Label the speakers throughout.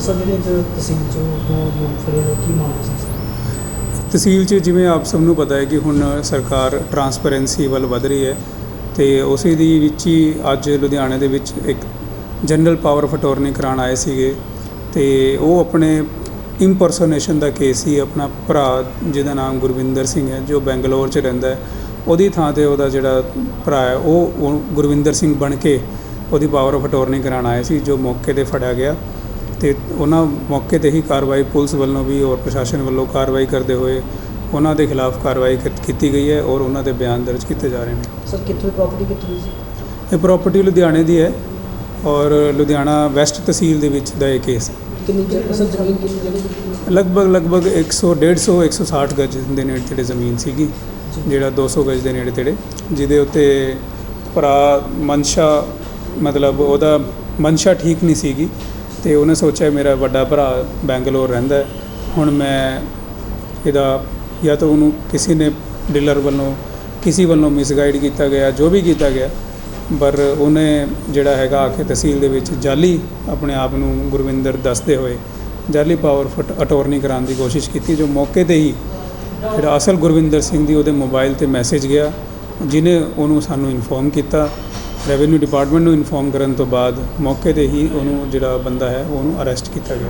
Speaker 1: Sir, ਜਿਹੜੇ ਅੱਜ ਤਹਿਸੀਲ ਚੋਂ ਦੋ ਲੋਕ ਫੜੇ ਹੋਏ ਕੀ ਮਾਮਲਾ ਸੀ ਸਰ?
Speaker 2: ਤਹਿਸੀਲ 'ਚ ਜਿਵੇਂ ਆਪ ਸਭ ਨੂੰ ਪਤਾ ਹੈ ਕਿ ਹੁਣ ਸਰਕਾਰ ਟਰਾਂਸਪੇਰੈਂਸੀ ਵੱਲ ਵਧ ਰਹੀ ਹੈ ਤੇ ਉਸੇ ਦੀ ਵਿੱਚ ਹੀ ਅੱਜ ਲੁਧਿਆਣੇ ਦੇ ਵਿੱਚ ਇੱਕ ਜਨਰਲ ਪਾਵਰ ਆਫ ਅਟਾਰਨੀ ਕਰਾਉਣ ਆਏ ਸੀਗੇ ਤੇ ਉਹ ਆਪਣੇ ਇੰਪਰਸੋਨੇਸ਼ਨ ਦਾ ਕੇਸ ਸੀ ਆਪਣਾ ਭਰਾ ਜਿਹਦਾ ਨਾਮ ਗੁਰਵਿੰਦਰ ਸਿੰਘ ਹੈ, ਜੋ ਬੈਂਗਲੌਰ 'ਚ ਰਹਿੰਦਾ ਹੈ, ਉਹਦੀ ਥਾਂ ਤੇ ਉਹਦਾ ਜਿਹੜਾ ਭਰਾ ਹੈ, ਉਹ ਉਹ ਗੁਰਵਿੰਦਰ ਸਿੰਘ ਬਣ ਕੇ ਉਹਦੀ ਪਾਵਰ ਆਫ ਅਟਾਰਨੀ ਕਰਾਉਣ ਆਏ ਸੀ, ਜੋ ਮੌਕੇ ਤੇ ਫੜਿਆ ਗਿਆ ਤੇ ਉਹਨਾਂ ਮੌਕੇ ਤੇ ਹੀ ਕਾਰਵਾਈ ਪੁਲਿਸ ਵੱਲੋਂ ਵੀ ਔਰ ਪ੍ਰਸ਼ਾਸਨ ਵੱਲੋਂ ਕਾਰਵਾਈ ਕਰਦੇ ਹੋਏ ਉਹਨਾਂ ਦੇ ਖਿਲਾਫ ਕਾਰਵਾਈ ਕੀਤੀ ਗਈ ਹੈ ਔਰ ਉਹਨਾਂ ਦੇ ਬਿਆਨ ਦਰਜ ਕੀਤੇ ਜਾ ਰਹੇ ਨੇ।
Speaker 1: ਸਰ ਕਿੱਥੋਂ ਪ੍ਰਾਪਰਟੀ ਕਿੱਥੋਂ ਸੀ?
Speaker 2: ਇਹ ਪ੍ਰਾਪਰਟੀ ਲੁਧਿਆਣੇ ਦੀ ਹੈ ਔਰ ਲੁਧਿਆਣਾ ਵੈਸਟ ਤਹਿਸੀਲ ਦੇ ਵਿੱਚ ਦਾ ਇਹ ਕੇਸ? ਲਗਭਗ ਲਗਭਗ 100 150 160 ਗਜ ਦੇ ਨੇੜੇ ਤੇੜੇ ਜ਼ਮੀਨ ਸੀਗੀ ਜਿਹੜਾ 200 ਗਜ ਦੇ ਨੇੜੇ ਤੇੜੇ ਜਿਹਦੇ ਉੱਤੇ ਭਰਾ ਮਨਸ਼ਾ ਮਤਲਬ ਉਹਦਾ ਮਨਸ਼ਾ ਠੀਕ ਨਹੀਂ ਸੀਗੀ ਤੇ ਉਹਨੇ ਸੋਚਿਆ ਮੇਰਾ ਵੱਡਾ ਭਰਾ ਬੈਂਗਲੌਰ ਰਹਿੰਦਾ ਹੁਣ ਮੈਂ ਇਹਦਾ ਜਾਂ ਤਾਂ ਉਹਨੂੰ ਕਿਸੇ ਨੇ ਡੀਲਰ ਵੱਲੋਂ, ਕਿਸੇ ਵੱਲੋਂ ਮਿਸਗਾਈਡ ਕੀਤਾ ਗਿਆ, ਜੋ ਵੀ ਕੀਤਾ ਗਿਆ, ਪਰ ਉਹਨੇ ਜਿਹੜਾ ਹੈਗਾ ਆ ਕੇ ਤਹਿਸੀਲ ਦੇ ਵਿੱਚ ਜਾਲੀ ਆਪਣੇ ਆਪ ਨੂੰ ਗੁਰਵਿੰਦਰ ਦੱਸਦੇ ਹੋਏ ਜਾਲੀ ਪਾਵਰ ਫਟ ਅਟਾਰਨੀ ਕਰਾਉਣ ਦੀ ਕੋਸ਼ਿਸ਼ ਕੀਤੀ, ਜੋ ਮੌਕੇ ਤੇ ਹੀ ਜਿਹੜਾ ਅਸਲ ਗੁਰਵਿੰਦਰ ਸਿੰਘ ਦੀ ਉਹਦੇ ਮੋਬਾਈਲ ਤੇ ਮੈਸੇਜ ਗਿਆ ਜਿਨੇ ਉਹਨੂੰ ਸਾਨੂੰ ਇਨਫੋਰਮ ਕੀਤਾ। ਰੈਵਨਿਊ ਡਿਪਾਰਟਮੈਂਟ ਨੂੰ ਇਨਫੋਰਮ ਕਰਨ ਤੋਂ ਬਾਅਦ ਮੌਕੇ ਤੇ ਹੀ ਉਹਨੂੰ ਜਿਹੜਾ ਬੰਦਾ ਹੈ ਉਹਨੂੰ ਅਰੈਸਟ ਕੀਤਾ ਗਿਆ।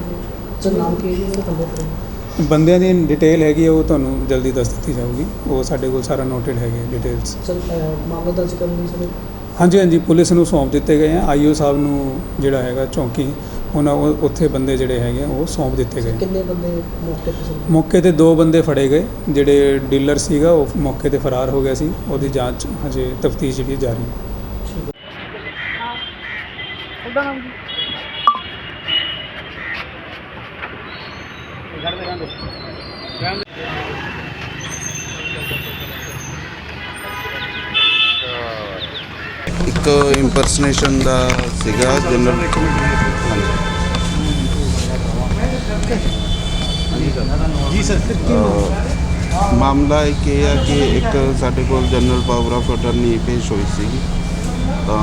Speaker 1: ਸਰ ਨਾਮ ਕੀ ਹੈ ਜੀ ਉਹਦੇ ਬੰਦੇ ਫੜੇ
Speaker 2: ਬੰਦਿਆਂ ਦੀ ਡਿਟੇਲ ਹੈਗੀ ਹੈ ਉਹ ਤੁਹਾਨੂੰ ਜਲਦੀ ਦੱਸ ਦਿੱਤੀ ਜਾਊਗੀ। ਉਹ ਸਾਡੇ ਕੋਲ ਸਾਰਾ ਨੋਟਡ ਹੈਗੇ ਡਿਟੇਲਸ
Speaker 1: ਸਰ ਅਹ, ਮਾਮਲਾ ਦਰਜ ਕਰਨ ਲਈ ਸਰ?
Speaker 2: ਹਾਂਜੀ ਹਾਂਜੀ ਪੁਲਿਸ ਨੂੰ ਸੌਂਪ ਦਿੱਤੇ ਗਏ ਆ। ਆਈਓ ਸਾਹਿਬ ਨੂੰ ਜਿਹੜਾ ਹੈਗਾ ਚੌਂਕੀ ਉਹਨਾਂ ਉਹ- ਉੱਥੇ ਬੰਦੇ ਜਿਹੜੇ ਹੈਗੇ ਆ, ਉਹ ਸੌਂਪ ਦਿੱਤੇ ਗਏ।
Speaker 1: ਕਿੰਨੇ ਬੰਦੇ ਮੌਕੇ ਤੇ ਸਰ?
Speaker 2: ਮੌਕੇ ਤੇ ਦੋ ਬੰਦੇ ਫੜੇ ਗਏ ਜਿਹੜੇ ਡੀਲਰ ਸੀਗਾ ਉਹ ਮੌਕੇ ਤੇ ਫਰਾਰ ਹੋ ਗਿਆ ਸੀ। ਉਹਦੀ ਜਾਂਚ ਹਜੇ ਤਫਤੀਸ਼ ਜਿਹੜੀ ਜਾਰੀ ਹੈ।
Speaker 1: ਉਹਦਾ ਨਾਮ ਕੀ?
Speaker 3: ਇੱਕ ਇੰਪਰਸਨੇਸ਼ਨ ਦਾ ਸੀਗਾ ਜਨਰਲ
Speaker 1: ਜੀ ਸਰ
Speaker 3: ਮਾਮਲਾ? ਇੱਕ ਇਹ ਆ ਕਿ ਇੱਕ ਸਾਡੇ ਕੋਲ ਜਨਰਲ ਪਾਵਰ ਆਫ ਅਟਰਨੀ ਪੇਸ਼ ਹੋਈ ਸੀਗੀ ਤਾਂ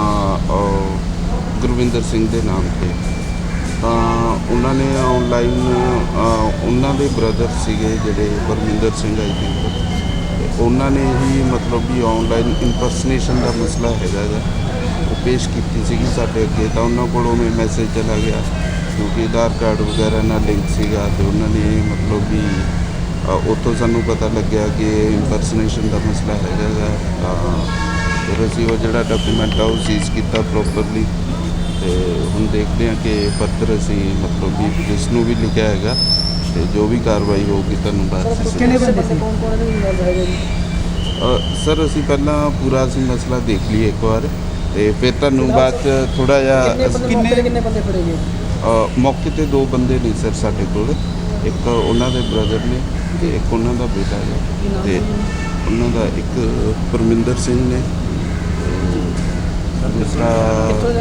Speaker 3: ਅਹ, ਸਿੰਘ ਦੇ ਨਾਮ ਤੇ। ਤਾਂ ਉਹਨਾਂ ਨੇ ਆਨਲਾਈਨ ਉਹਨਾਂ ਦੇ ਬ੍ਰਦਰ ਸੀਗੇ ਜਿਹੜੇ ਪਰਮਿੰਦਰ ਸਿੰਘ ਆਈ ਥਿੰਕ। ਉਹਨਾਂ ਨੇ ਹੀ ਮਤਲਬ ਵੀ ਆਨਲਾਈਨ ਇੰਪਰਸਨੇਸ਼ਨ ਦਾ ਮਸਲਾ ਹੈਗਾ ਗਾ। ਉਹ ਪੇਸ਼ ਕੀਤੀ ਸੀਗੀ ਸਾਡੇ ਅੱਗੇ। ਤਾਂ ਉਹਨਾਂ ਕੋਲੋਂ ਮੈਂ ਮੈਸੇਜ ਚਲਾ ਗਿਆ ਕਿਉਂਕਿ ਆਧਾਰ ਕਾਰਡ ਵਗੈਰਾ ਨਾਲ ਲਿੰਕ ਸੀਗਾ ਤੇ ਉਹਨਾਂ ਨੇ ਮਤਲਬ ਵੀ ਉੱਥੋਂ ਸਾਨੂੰ ਪਤਾ ਲੱਗਿਆ ਕਿ ਇੰਪਰਸਨੇਸ਼ਨ ਦਾ ਮਸਲਾ ਹੈਗਾ ਗਾ। ਫਿਰ ਅਸੀਂ ਉਹ ਜਿਹੜਾ ਡਾਕੂਮੈਂਟ ਆ ਉਹ ਸੀਜ਼ ਕੀਤਾ ਪ੍ਰੋਪਰਲੀ ਤੇ ਹੁਣ ਦੇਖਦੇ ਹਾਂ ਕਿ ਫਰਦਰ ਅਸੀਂ ਮਤਲਬ ਵੀ ਪੁਲਿਸ ਨੂੰ ਵੀ ਲਿਖਿਆ ਹੈਗਾ ਤੇ ਜੋ ਵੀ ਕਾਰਵਾਈ ਹੋਊਗੀ ਤੁਹਾਨੂੰ ਬਾਅਦ
Speaker 1: ਕਿੰਨੇ ਬੰਦੇ ਸੀ? ਕੌਣ ਕੌਣ ਇਹਦੇ ਨਾਲ ਹੈਗਾ ਜੀ?
Speaker 3: ਸਰ ਅਸੀਂ ਪਹਿਲਾਂ ਪੂਰਾ ਅਸੀਂ ਮਸਲਾ ਦੇਖ ਲਈਏ ਇੱਕ ਵਾਰ ਤੇ ਫਿਰ ਤੁਹਾਨੂੰ ਬਾਅਦ ਥੋੜਾ
Speaker 1: ਕਿੰਨੇ
Speaker 3: ਜਿਹਾ
Speaker 1: ਬੰਦੇ ਤੇ ਕਿੰਨੇ ਬੰਦੇ ਫੜੇ ਗਏ?
Speaker 3: ਅ, ਮੌਕੇ ਤੇ ਦੋ ਬੰਦੇ ਨੇ ਸਰ ਸਾਡੇ ਕੋਲ। ਇੱਕ ਉਹਨਾਂ ਦੇ ਬ੍ਰਦਰ ਨੇ ਤੇ ਇੱਕ ਉਹਨਾਂ ਦਾ ਬੇਟਾ
Speaker 1: ਕੀ
Speaker 3: ਹੈ ਤੇ? ਉਹਨਾਂ ਦਾ ਇੱਕ ਪਰਮਿੰਦਰ ਸਿੰਘ ਨੇ। ਤੇ ਦੂਸਰਾ
Speaker 1: ਕਿੱਥੋਂ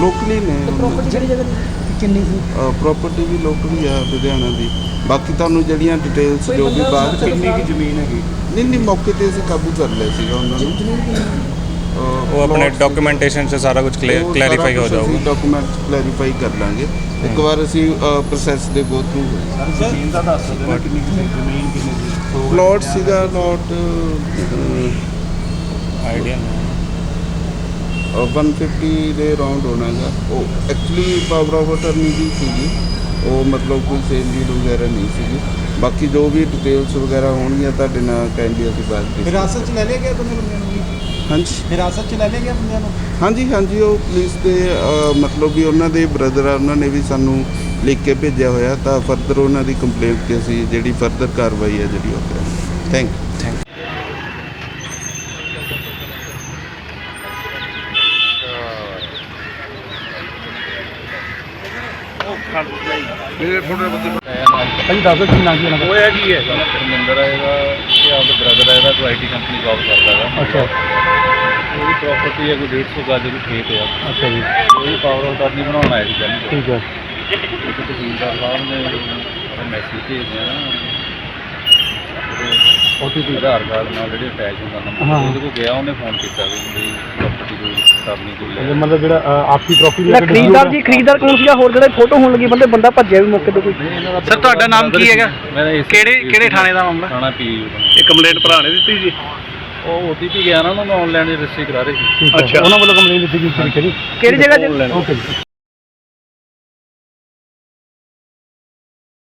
Speaker 3: ਲੋਕਲੀ ਨੇ।
Speaker 1: ਪ੍ਰਾਪਰਟੀ ਕਿਹੜੀ ਜਗ੍ਹਾ ਦੀ? ਕਿੰਨੀ ਸੀ?
Speaker 3: ਪ੍ਰਾਪਰਟੀ ਵੀ ਲੋਕਲੀ ਆ ਲੁਧਿਆਣਾ ਦੀ। ਬਾਕੀ ਤੁਹਾਨੂੰ ਜਿਹੜੀਆਂ ਡਿਟੇਲਸ ਜੋ ਵੀ ਬਾਅਦ
Speaker 1: ਕਿੰਨੀ ਕੁ
Speaker 3: ਜ਼ਮੀਨ ਹੈਗੀ। ਨਹੀਂ ਨਹੀਂ ਮੌਕੇ ਤੇ ਅਸੀਂ ਕਾਬੂ ਕਰ ਲਿਆ ਸੀਗਾ ਉਹਨਾਂ ਨੂੰ।
Speaker 1: ਜ਼ਮੀਨ ਕਿੰਨੀ
Speaker 3: ਅ,
Speaker 4: ਉਹ ਆਪਣੇ
Speaker 3: plots
Speaker 4: ਡਾਕੂਮੈਂਟੇਸ਼ਨ 'ਚ ਸਾਰਾ ਕੁਝ ਕਲੈਰੀਫਾਈ ਹੋ ਜਾਊਗਾ।
Speaker 3: ਡਾਕੂਮੈਂਟ ਕਲੈਰੀਫਾਈ ਕਰ ਲਾਂਗੇ। ਇੱਕ ਵਾਰ ਅਸੀਂ ਪ੍ਰੋਸੈਸ ਦੇ ਗੋ ਥਰੂ ਜ਼ਮੀਨ ਦਾ ਦੱਸ ਦਿਓ ਕਿੰਨੀ ਕਿੰਨੀ ਜ਼ਮੀਨ ਕਿੰਨੀ ਸੀ? ਪਲਾਟ ਸੀਗਾ ਲਾਟ
Speaker 4: ਆਈਡੀਆ
Speaker 3: 150 ਦੇ ਅਰਾਊਂਡ ਹੋਣਾਗਾ। ਉਹ ਐਕਚੁਅਲੀ ਪਾਵਰ ਆਫ ਅਟਰਨੀ ਦੀ ਸੀਗੀ। ਉਹ ਮਤਲਬ ਕੋਈ ਸੇਲ ਡੀਡ ਵਗੈਰਾ ਨਹੀਂ ਸੀਗੀ। ਬਾਕੀ ਜੋ ਵੀ ਡਿਟੇਲਸ ਵਗੈਰਾ ਹੋਣਗੀਆਂ ਤੁਹਾਡੇ ਨਾਲ ਕਹਿੰਦੀ ਅਸੀਂ ਬਾਅਦ ਵਿੱਚ
Speaker 5: ਹਿਰਾਸਤ ਚ ਲੈ ਲਿਆ ਗਿਆ ਬੰਦੇ ਨੂੰ
Speaker 3: ਹਾਂਜੀ।
Speaker 5: ਹਿਰਾਸਤ ਚ ਲੈ ਲਿਆ ਗਿਆ ਬੰਦਿਆਂ ਨੂੰ?
Speaker 3: ਹਾਂਜੀ ਹਾਂਜੀ ਉਹ ਪੁਲਿਸ ਦੇ ਮਤਲਬ ਵੀ ਉਹਨਾਂ ਦੇ ਬ੍ਰਦਰ ਆ ਉਹਨਾਂ ਨੇ ਵੀ ਸਾਨੂੰ ਲਿਖ ਕੇ ਭੇਜਿਆ ਹੋਇਆ। ਤਾਂ ਫਰਦਰ ਉਹਨਾਂ ਦੀ ਕੰਪਲੇਂਟ ਤੇ ਅਸੀਂ ਜਿਹੜੀ ਫਰਦਰ ਕਾਰਵਾਈ ਹੈ ਜਿਹੜੀ ਉਹ ਕਰਾਂਗੇ। ਥੈਂਕ ਯੂ
Speaker 2: ਭਾਈ ਦੱਸ ਕੀ ਨਾਂ ਕੀ ਉਹਨਾਂ
Speaker 6: ਹੋਇਆ ਕੀ ਹੈ। ਧਰਮਿੰਦਰ ਹੈ ਇਹਦਾ ਇਹ ਆਪਦਾ ਬ੍ਰਦਰ ਹੈ ਇਹਦਾ ਕੋਈ ਆਈਟੀ ਕੰਪਨੀ ਜੌਬ ਕਰਦਾ ਹੈਗਾ।
Speaker 2: ਅੱਛਾ।
Speaker 6: ਉਹਦੀ ਪ੍ਰਾਪਰਟੀ ਹੈ ਕੋਈ 150 ਗਜ ਦੀ ਖੇਤ ਆ।
Speaker 2: ਅੱਛਾ ਜੀ।
Speaker 6: ਉਹਦੀ ਪਾਵਰ ਆਫ ਅਟਾਰਨੀ ਬਣਾਉਣ ਆਇਆ ਸੀ
Speaker 2: ਠੀਕ ਹੈ।
Speaker 6: ਇੱਕ ਤਹਿਸੀਲਦਾਰ ਸਾਹਿਬ ਨੇ ਮੈਸੇਜ ਭੇਜਿਆ। ਨਾ
Speaker 2: OTP
Speaker 6: ਆਧਾਰ ਕਾਰਡ ਨਾਲ ਜਿਹੜੇ ਅਟੈਚ ਹੁੰਦਾ ਨੰਬਰ
Speaker 2: ਹਾਂ।
Speaker 6: ਉਹਦੇ ਕੋਲ ਗਿਆ ਉਹਨੇ ਫੋਨ ਕੀਤਾ ਵੀ ਮੇਰੀ ਪ੍ਰਾਪਰਟੀ ਕੋਈ ਕਰਨੀ ਕੋਈ ਲੈ।
Speaker 7: ਮਤਲਬ ਜਿਹੜਾ ਅ, ਆਪਸੀ ਟਰੋਫੀ
Speaker 5: ਲੈ ਖਰੀਦਦਾਰ ਜੀ ਖਰੀਦਦਾਰ ਕੌਣ ਸੀਗਾ ਹੋਰ ਜਿਹੜੇ ਫੋਟੋ ਹੋਣ ਲੱਗੀ ਬੰਦੇ ਬੰਦਾ ਭੱਜਿਆ ਵੀ ਮੌਕੇ ਤੋਂ ਕੋਈ।
Speaker 6: ਸਰ ਤੁਹਾਡਾ ਨਾਮ ਕੀ ਹੈਗਾ? ਕਿਹੜੇ ਕਿਹੜੇ ਥਾਣੇ ਦਾ ਮਾਮਲਾ? ਥਾਣਾ ਪੀ
Speaker 7: ਇਹ ਕੰਪਲੇਂਟ ਭਰਾ ਨੇ ਦਿੱਤੀ ਜੀ।
Speaker 6: ਉਹ ਓਟੀਪੀ ਗਿਆ ਨਾ ਉਹਨਾਂ ਨੂੰ ਆਨਲਾਈਨ ਰਜਿਸਟਰੀ ਕਰਾ ਰਹੇ ਸੀ।
Speaker 7: ਅੱਛਾ। ਉਹਨਾਂ ਵੱਲੋਂ ਕੰਪਲੇਂਟ ਦਿੱਤੀ ਗਈ ਸੀ
Speaker 5: ਕਿਹੜੀ ਜਗ੍ਹਾ 'ਚ?
Speaker 7: ਓਕੇ ਜੀ।